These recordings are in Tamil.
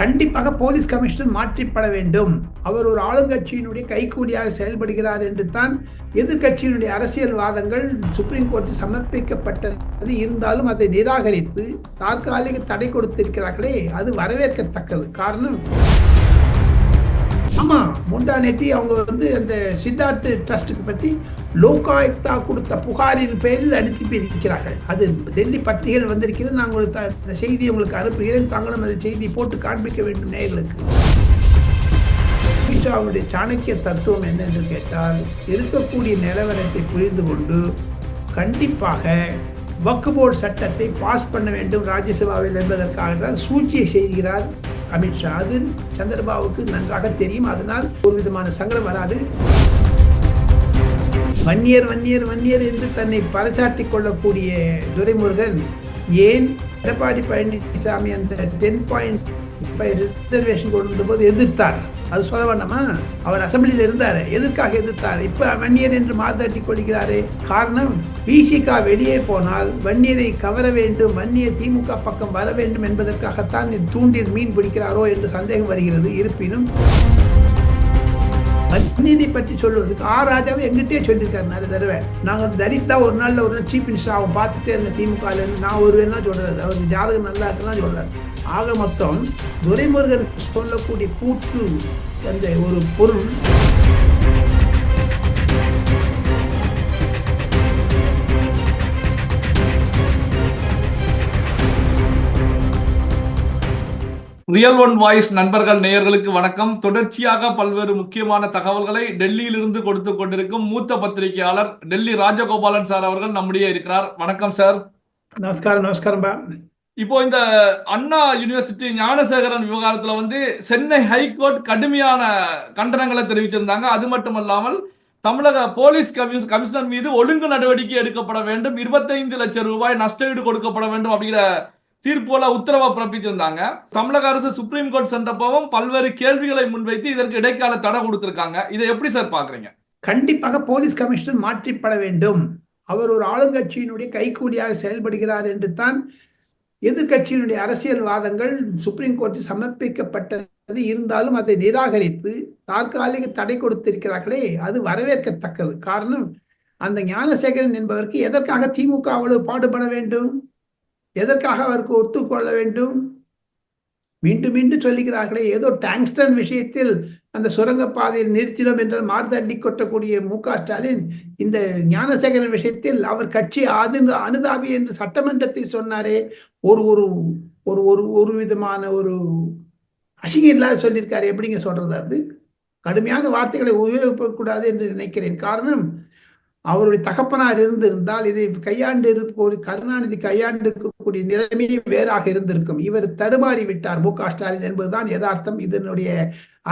கண்டிப்பாக போலீஸ் கமிஷனர் மாற்றிப்பட வேண்டும். அவர் ஒரு ஆளுங்கட்சியினுடைய கைக்கூலியாக செயல்படுகிறார் என்று தான் எதிர்கட்சியினுடைய அரசியல் வாதங்கள் சுப்ரீம் கோர்ட்டில் சமர்ப்பிக்கப்பட்டது. இருந்தாலும் அதை நிராகரித்து தற்காலிக தடை கொடுத்திருக்கிறார்களே அது வரவேற்கத்தக்கது. காரணம் ஆமாம் முண்டா நேத்தி அவங்க வந்து அந்த சித்தார்த் ட்ரஸ்ட்டுக்கு பற்றி லோகாயுக்தா கொடுத்த புகாரின் பேரில் அனுப்பி இருக்கிறார்கள் அது டெல்லி பத்திரிகைகள் வந்திருக்கிறது. நான் உங்களுக்கு இந்த செய்தி உங்களுக்கு அனுப்புகிறேன். தாங்களும் அந்த செய்தியை போட்டு காண்பிக்க வேண்டும் நேர்களுக்கு அவருடைய சாணக்கிய தத்துவம் என்ன என்று கேட்டால் இருக்கக்கூடிய நிலவரத்தை புரிந்து கொண்டு கண்டிப்பாக வக்கு போர்டு சட்டத்தை பாஸ் பண்ண வேண்டும் ராஜ்யசபாவில் என்பதற்காக தான் சூழ்ச்சியை செய்கிறார் அமித்ஷா அது சந்திரபாபுக்கு நன்றாக தெரியும். அதனால் ஒரு விதமான சங்கடம் வராது. வன்னியர் வன்னியர் வன்னியர் என்று தன்னை பறைச்சாட்டி கொள்ளக்கூடிய துரைமுருகன் ஏன் எடப்பாடி பழனிசாமி அந்த டென் பாயிண்ட் ஃபைவ் ரிசர்வேஷன் கொண்டு வந்தபோது எதிர்த்தார். அது சொல்ல வேண்டாமா? அவர் அசம்பிளியில் இருந்தார். எதற்காக எதிர்த்தார்? இப்ப வன்னியர் என்று மாதாட்டி கொள்கிறாரே. காரணம் பிசிகா வெளியே போனால் வன்னியரை கவர வேண்டும் வன்னியர் திமுக பக்கம் வர வேண்டும் என்பதற்காகத்தான் தூண்டில் மீன் பிடிக்கிறாரோ என்று சந்தேகம் வருகிறது. இருப்பினும் வன்னியரை பற்றி சொல்லுவதுக்கு ஆ ராஜாவே எங்கிட்டே சொல்லியிருக்காரு நிறைய தடவை. நாங்கள் தரித்தா ஒரு நாளில் ஒரு நாள் சீஃப் மினிஸ்டர் அவன் பார்த்துட்டே இருந்த திமுக இருந்து நான் ஒரு வேணா சொல்றாரு அவருக்கு ஜாதகம் நல்லா இருக்குன்னா சொல்கிறார் ஆக மொத்தம் துரைமுருகன் சொல்லக்கூடிய கூற்று அந்த ஒரு பொருள் ரியல் ஒன் வாய்ஸ் நண்பர்கள் நேயர்களுக்கு வணக்கம். தொடர்ச்சியாக பல்வேறு முக்கியமான தகவல்களை டெல்லியிலிருந்து கொடுத்து கொண்டிருக்கும் மூத்த பத்திரிகையாளர் டெல்லி ராஜகோபாலன் சார் அவர்கள் நம்முடைய இருக்கிறார். வணக்கம் சார். நமஸ்காரம் நமஸ்காரம் இப்போ இந்த அண்ணா யூனிவர்சிட்டி ஞானசேகரன் விவகாரத்துல வந்து சென்னை ஹைகோர்ட் கடுமையான கண்டனங்களை தெரிவிச்சிருந்தாங்க. அது மட்டுமல்லாமல் தமிழக போலீஸ் கமிஷ் கமிஷனர் மீது ஒழுங்கு நடவடிக்கை எடுக்கப்பட வேண்டும். இருபத்தைந்து லட்சம் ரூபாய் நஷ்டஈடு கொடுக்கப்பட வேண்டும் அப்படிங்கிற தீர்ப்போல உத்தரவை பிறப்பிச்சிருந்தாங்க தமிழக அரசு சுப்ரீம் கோர்ட் சென்றப்பவும் பல்வேறு கேள்விகளை முன்வைத்து இதற்கு இடைக்கால தடை கொடுத்திருக்காங்க. இதை எப்படி சார் பாக்குறீங்க கண்டிப்பாக போலீஸ் கமிஷனர் மாற்றிப்பட வேண்டும். அவர் ஒரு ஆளுங்கட்சியினுடைய கைக்கூலியாக செயல்படுகிறார் என்று தான் எதிர்கட்சியினுடைய அரசியல்வாதங்கள் சுப்ரீம் கோர்ட்டில் சமர்ப்பிக்கப்பட்டது. இருந்தாலும் அதை நிராகரித்து தற்காலிக தடை கொடுத்திருக்கிறார்களே அது வரவேற்கத்தக்கது. காரணம் அந்த ஞானசேகரன் என்பவருக்கு எதற்காக திமுக அவ்வளவு பாடுபட வேண்டும்? எதற்காக அவருக்கு ஒத்துக்கொள்ள வேண்டும்? மீண்டும் மீண்டும் சொல்லுகிறார்களே ஏதோ டாங்ஸ்டன் விஷயத்தில் அந்த சுரங்கப்பாதையில் நிறுத்தினோம் என்றால் மார்தண்டி கொட்டக்கூடிய மு க ஸ்டாலின் இந்த ஞானசேகரன் விஷயத்தில் அவர் கட்சி அது அனுதாபி என்று சட்டமன்றத்தில் சொன்னாரே ஒரு ஒரு ஒரு ஒரு ஒரு விதமான ஒரு அசிங்கம் இல்லாத சொல்லியிருக்காரு. எப்படிங்க சொல்றது அது? கடுமையான வார்த்தைகளை உபயோகிக்கக்கூடாது என்று நினைக்கிறேன். காரணம் அவருடைய தகப்பனார் இருந்திருந்தால் இதை கையாண்டு இருக்கக்கூடிய கருணாநிதி கையாண்டு இருக்கக்கூடிய நிலைமையே வேறாக இருந்திருக்கும். இவர் தடுமாறி விட்டார் மு க ஸ்டாலின் என்பதுதான் யதார்த்தம். இதனுடைய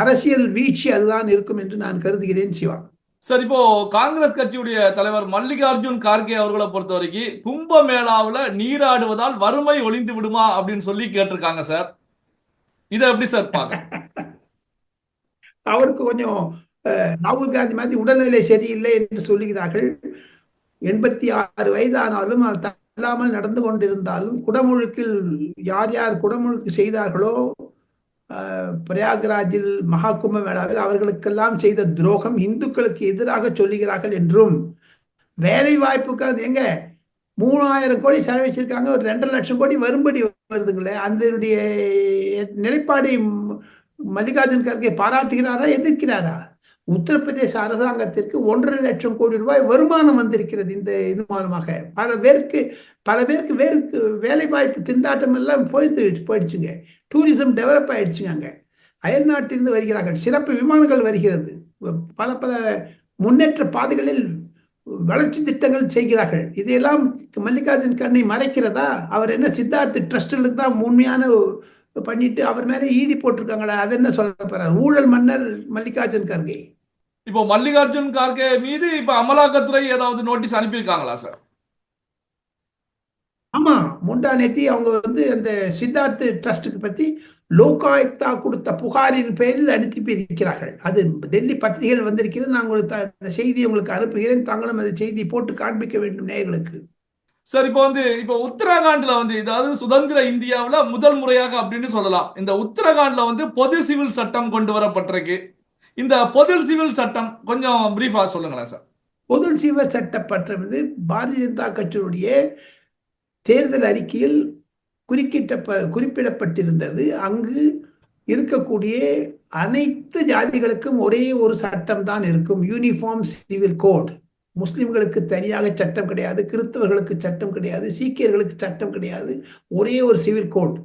அரசியல் வீழ்ச்சி அதுதான் இருக்கும் என்று நான் கருதுகிறேன் சிவா. சார் இப்போ காங்கிரஸ் கட்சியுடைய தலைவர் மல்லிகார்ஜுன் கார்கே அவர்களை பொறுத்த வரைக்கும் கும்பமேளாவுல நீராடுவதால் வறுமை ஒளிந்து விடுமா அப்படின்னு சொல்லி கேட்டிருக்காங்க சார். இதை எப்படி சார் பார்க்க அவருக்கு கொஞ்சம் ராகுல் காந்தி மாதிரி உடல்நிலை சரியில்லை என்று சொல்லுகிறார்கள். எண்பத்தி ஆறு வயதானாலும் தள்ளாமல் நடந்து கொண்டிருந்தாலும் குடமுழுக்கில் யார் யார் குடமுழுக்கு செய்தார்களோ பிரயாக்ராஜில் மகா மேளாவில் அவர்களுக்கெல்லாம் செய்த துரோகம் இந்துக்களுக்கு எதிராக சொல்லுகிறார்கள் என்றும் வேலை வாய்ப்புக்கு எங்க மூணாயிரம் கோடி செலவழிச்சிருக்காங்க ஒரு ரெண்டரை லட்சம் கோடி வரும்படி வருதுங்களே அதனுடைய நிலைப்பாடை மல்லிகார்ஜுன் கர்கே பாராட்டுகிறாரா எதிர்க்கிறாரா? உத்தரப்பிரதேச அரசாங்கத்திற்கு ஒன்றரை லட்சம் கோடி ரூபாய் வருமானம் வந்திருக்கிறது இந்த இது மூலமாக. பல பேருக்கு பல பேருக்கு வேருக்கு வேலை வாய்ப்பு திண்டாட்டம் எல்லாம் போயிட்டு போயிடுச்சுங்க. டூரிசம் டெவலப் ஆயிடுச்சுங்க அங்கே. அயல் நாட்டிலிருந்து வருகிறார்கள். சிறப்பு விமானங்கள் வருகிறது. பல பல முன்னேற்ற பாதைகளில் வளர்ச்சி திட்டங்கள் செய்கிறார்கள். இதையெல்லாம் மல்லிகார்ஜுன் கண்ணை மறைக்கிறதா? அவர் என்ன சித்தார்த் ட்ரஸ்டுகளுக்கு தான் உண்மையான பண்ணிட்டு அவர் மேலே ஈடி போட்டிருக்காங்களா? அது என்ன சொல்ல போறார்? ஊழல் மன்னர் மல்லிகார்ஜுன் கர்கே. இப்போ மல்லிகார்ஜுன் கார்கே மீது இப்ப அமலாக்கத்துறை ஏதாவது நோட்டீஸ் அனுப்பியிருக்காங்களா சார்? ஆமா முண்டா நேத்தி அவங்க வந்து அந்த சித்தார்த் ட்ரஸ்ட்டுக்கு பத்தி லோகாயுக்தா கொடுத்த புகாரின் பேரில் அனுப்பி இருக்கிறார்கள் அது டெல்லி பத்திரிகைகள் வந்திருக்கிறது. நான் உங்களுக்கு த- இந்த செய்தியை உங்களுக்கு அனுப்புகிறேன். தாங்களும் அந்த செய்தியை போட்டு காண்பிக்க வேண்டும் நேயர்களுக்கு. சார் இப்போ வந்து இப்போ உத்தரகாண்ட்ல வந்து இதாவது சுதந்திர இந்தியாவுல முதல் முறையாக அப்படின்னு சொல்லலாம். இந்த உத்தரகாண்ட்ல வந்து பொது சிவில் சட்டம் கொண்டு வரப்பட்டிருக்கு. இந்த பொது சிவில் சட்டம் கொஞ்சம் பிரீஃபா சொல்லுங்களேன் சார் பொது சிவில் சட்டம் வந்து பாரதிய ஜனதா கட்சியினுடைய தேர்தல் அறிக்கையில் குறுக்கிட்ட குறிப்பிடப்பட்டிருந்தது. அங்கு இருக்கக்கூடிய அனைத்து ஜாதிகளுக்கும் ஒரே ஒரு சட்டம் தான் இருக்கும். யூனிஃபார்ம் சிவில் கோட் முஸ்லிம்களுக்கு தனியாக சட்டம் கிடையாது கிறிஸ்தவர்களுக்கு சட்டம் கிடையாது சீக்கியர்களுக்கு சட்டம் கிடையாது. ஒரே ஒரு சிவில் கோட்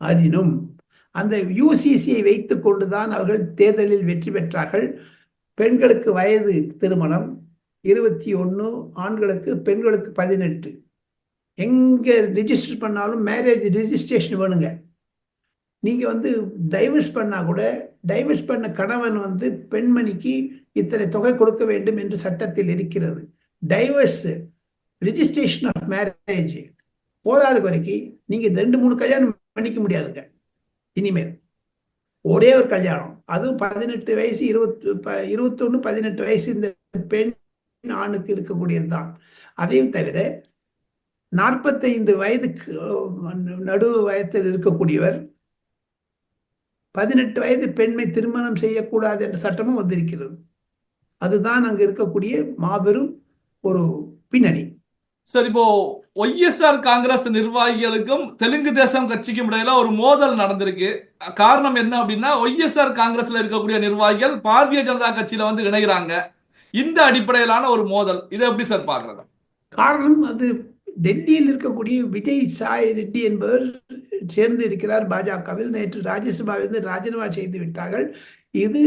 ஆயினும் அந்த யூசிசியை வைத்து கொண்டுதான் அவர்கள் தேர்தலில் வெற்றி பெற்றார்கள். பெண்களுக்கு வயது திருமணம் இருபத்தி ஒன்று ஆண்களுக்கு பெண்களுக்கு பதினெட்டு. எங்கே ரிஜிஸ்டர் பண்ணாலும் மேரேஜ் ரிஜிஸ்ட்ரேஷன் வேணுங்க. நீங்கள் வந்து டைவர்ஸ் பண்ணால் கூட டைவர்ஸ் பண்ண கணவன் வந்து பெண்மணிக்கு இத்தனை தொகை கொடுக்க வேண்டும் என்று சட்டத்தில் இருக்கிறது. டைவர்ஸ் ரிஜிஸ்ட்ரேஷன் ஆஃப் மேரேஜ் போதாத வரைக்கும் நீங்கள் ரெண்டு மூணு கல்யாணம் பண்ணிக்க முடியாதுங்க. இனிமேல். ஒரே ஒரு கல்யாணம். அதுவும் பதினெட்டு வயசு இருபத்தி இருபத்தொன்னு பதினெட்டு வயசு இந்த பெண் ஆணுக்கு இருக்கக்கூடியது தான் அதையும் தவிர நாற்பத்தைந்து வயதுக்கு நடு வயதில் இருக்கக்கூடியவர் பதினெட்டு வயது பெண்மை திருமணம் செய்யக்கூடாது என்ற சட்டமும் வந்திருக்கிறது. அதுதான் அங்கு இருக்கக்கூடிய மாபெரும் ஒரு பின்னணி. சார் இப்போ ஒய்எஸ்ஆர் காங்கிரஸ் நிர்வாகிகளுக்கும் தெலுங்கு தேசம் கட்சிக்கும் இடையில ஒரு மோதல் நடந்திருக்கு. காரணம் என்ன அப்படின்னா ஒய்எஸ்ஆர் காங்கிரஸ்ல இருக்கக்கூடிய நிர்வாகிகள் பாரதிய ஜனதா கட்சியில வந்து இணைகிறாங்க. இந்த அடிப்படையிலான ஒரு மோதல். இதை எப்படி சார் பாக்குறது காரணம் அது டெல்லியில் இருக்கக்கூடிய விஜய் சாய் ரெட்டி என்பவர் சேர்ந்து இருக்கிறார் பாஜகவில். நேற்று ராஜ்யசபாவிலிருந்து ராஜினாமா செய்து விட்டார்கள். இது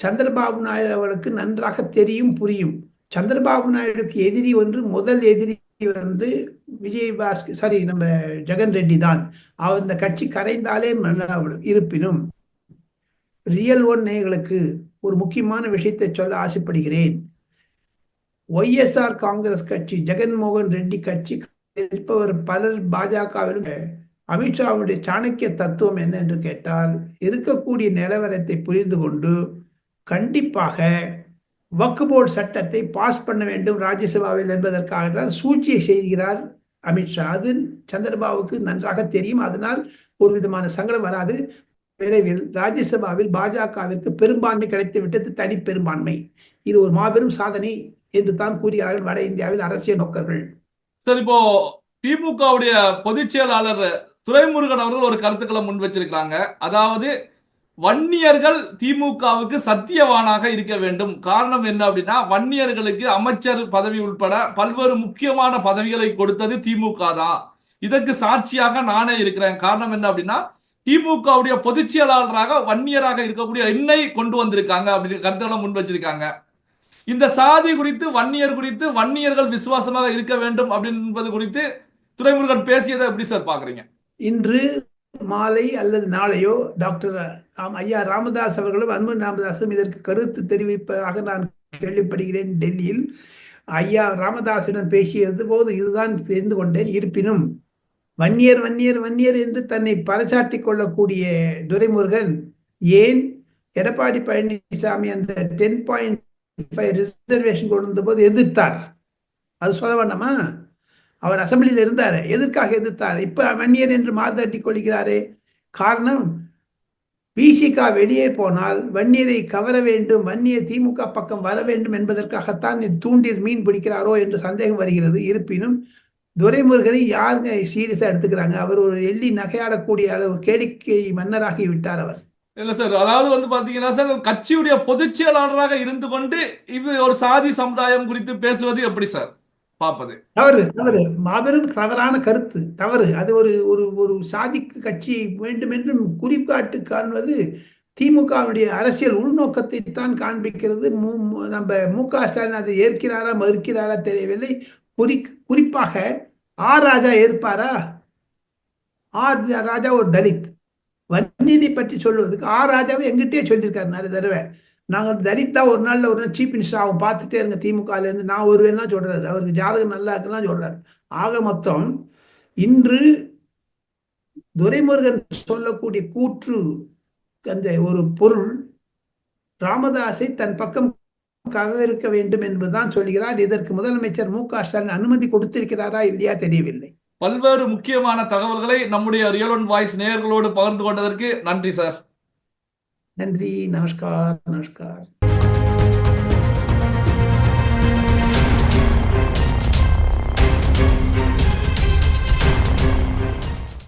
சந்திரபாபு நாயுடு அவர்களுக்கு நன்றாக தெரியும் புரியும். சந்திரபாபு நாயுடுக்கு எதிரி ஒன்று முதல் எதிரி வந்து விஜய் பாஸ்கர் சாரி நம்ம ஜெகன் ரெட்டி தான். அவர் இந்த கட்சி கரைந்தாலே இருப்பினும் ரியல் ஒன் நேயர்களுக்கு ஒரு முக்கியமான விஷயத்தை சொல்ல ஆசைப்படுகிறேன். ஒய்எஸ்ஆர் காங்கிரஸ் கட்சி ஜெகன்மோகன் ரெட்டி கட்சி இருப்பவர் பலர் பாஜகவிலும் அமித்ஷாவுடைய சாணக்கிய தத்துவம் என்ன என்று கேட்டால் இருக்கக்கூடிய நிலவரத்தை புரிந்து கொண்டு கண்டிப்பாக வக்கு போர்டு சட்டத்தை பாஸ் பண்ண வேண்டும் ராஜ்யசபாவில் என்பதற்காக தான் சூழ்ச்சியை செய்கிறார் அமித்ஷா அது சந்திரபாபுக்கு நன்றாக தெரியும். அதனால் ஒரு விதமான சங்கடம் வராது. விரைவில் ராஜ்யசபாவில் பாஜகவிற்கு பெரும்பான்மை கிடைத்து விட்டது தனி பெரும்பான்மை. இது ஒரு மாபெரும் சாதனை என்று தான் கூறுகிறார்கள் வட இந்தியாவில் அரசியல் நோக்கர்கள். சார் இப்போ திமுகவுடைய பொதுச் செயலாளர் துரைமுருகன் அவர்கள் ஒரு கருத்துக்களை முன் வச்சிருக்கிறாங்க. அதாவது வன்னியர்கள் திமுகவுக்கு சத்தியவானாக இருக்க வேண்டும். காரணம் என்ன அப்படின்னா வன்னியர்களுக்கு அமைச்சர் பதவி உட்பட பல்வேறு முக்கியமான பதவிகளை கொடுத்தது திமுக தான். இதற்கு சாட்சியாக நானே இருக்கிறேன். காரணம் என்ன அப்படின்னா திமுகவுடைய பொதுச் செயலாளராக வன்னியராக இருக்கக்கூடிய என்னை கொண்டு வந்திருக்காங்க அப்படின்னு கருத்துக்களை முன் வச்சிருக்காங்க. இந்த சாதி குறித்து வன்னியர் குறித்து வன்னியர்கள் விசுவாசமாக இருக்க வேண்டும் அப்படின்பது குறித்து துறைமுருகன் பேசியதை எப்படி சார் பாக்குறீங்க இன்று மாலை அல்லது நாளையோ டாக்டர் ஐயா ராமதாஸ் அவர்களும் அன்பு ராமதாஸும் இதற்கு கருத்து தெரிவிப்பதாக நான் கேள்விப்படுகிறேன் டெல்லியில். ஐயா ராமதாசுடன் பேசியது போது இதுதான் தெரிந்து கொண்டேன். இருப்பினும் வன்னியர் வன்னியர் வன்னியர் என்று தன்னை பறைசாட்டி கொள்ளக்கூடிய துரைமுருகன் ஏன் எடப்பாடி பழனிசாமி அந்த டென் பாயிண்ட் ஃபைவ் ரிசர்வேஷன் கொண்டு வந்த போது எதிர்த்தார்? அது சொல்ல வேண்டாமா? அவர் அசம்பிளியில் இருந்தார். எதற்காக எதிர்த்தார்? இப்போ வன்னியர் என்று மாறுதட்டி கொள்கிறாரே. காரணம் பிசிகா வெளியே போனால் வன்னியரை கவர வேண்டும் வன்னிய திமுக பக்கம் வர வேண்டும் என்பதற்காகத்தான் தூண்டில் மீன் பிடிக்கிறாரோ என்று சந்தேகம் வருகிறது. இருப்பினும் துரைமுருகனை யாருங்க சீரியஸாக எடுத்துக்கிறாங்க? அவர் ஒரு எள்ளி நகையாடக்கூடிய அளவு கேளிக்கை மன்னராகி விட்டார் அவர். இல்ல சார் அதாவது வந்து பாத்தீங்கன்னா சார் கட்சியுடைய பொதுச் செயலாளராக இருந்து கொண்டு இது ஒரு சாதி சமுதாயம் குறித்து பேசுவது எப்படி சார் பார்ப்பது. தவறு தவறு. மாபெரும் தவறான கருத்து தவறு. அது ஒரு ஒரு ஒரு சாதிக்கு கட்சி வேண்டும் என்றும் குறிப்பாட்டு காண்பது திமுகவுடைய அரசியல் உள்நோக்கத்தை தான் காண்பிக்கிறது. நம்ம மு க ஸ்டாலின் அதை ஏற்கிறாரா மறுக்கிறாரா தெரியவில்லை. குறி குறிப்பாக ஆர் ராஜா ஏற்பாரா? ஆர் ராஜா ஒரு தலித். வன்னிதி பற்றி சொல்லுவதுக்கு ஆர் ராஜாவை எங்கிட்டே சொல்லியிருக்காரு நிறைய தடவை. நாங்கள் தரித்தா ஒரு நாளில் ஒரு நாள் சீஃப் மினிஸ்டர் அவன் பார்த்துட்டே இருங்க திமுகலேருந்து நான் நான் ஒருவேனா சொல்கிறாரு அவருக்கு ஜாதகம் நல்லா இருக்குதான் சொல்கிறார் ஆக மொத்தம் இன்று துரைமுருகன் சொல்லக்கூடிய கூற்று அந்த ஒரு பொருள் ராமதாஸை தன் பக்கம் கவர்க்க இருக்க வேண்டும் என்பதுதான் சொல்கிறார். இதற்கு முதலமைச்சர் மு க ஸ்டாலின் அனுமதி கொடுத்திருக்கிறாரா இல்லையா தெரியவில்லை. பல்வேறு முக்கியமான தகவல்களை நம்முடைய ரியல் ஒன் வாய்ஸ் நேயர்களோடு பகிர்ந்து கொண்டதற்கு நன்றி சார். नंद्री नमस्कार नमस्कार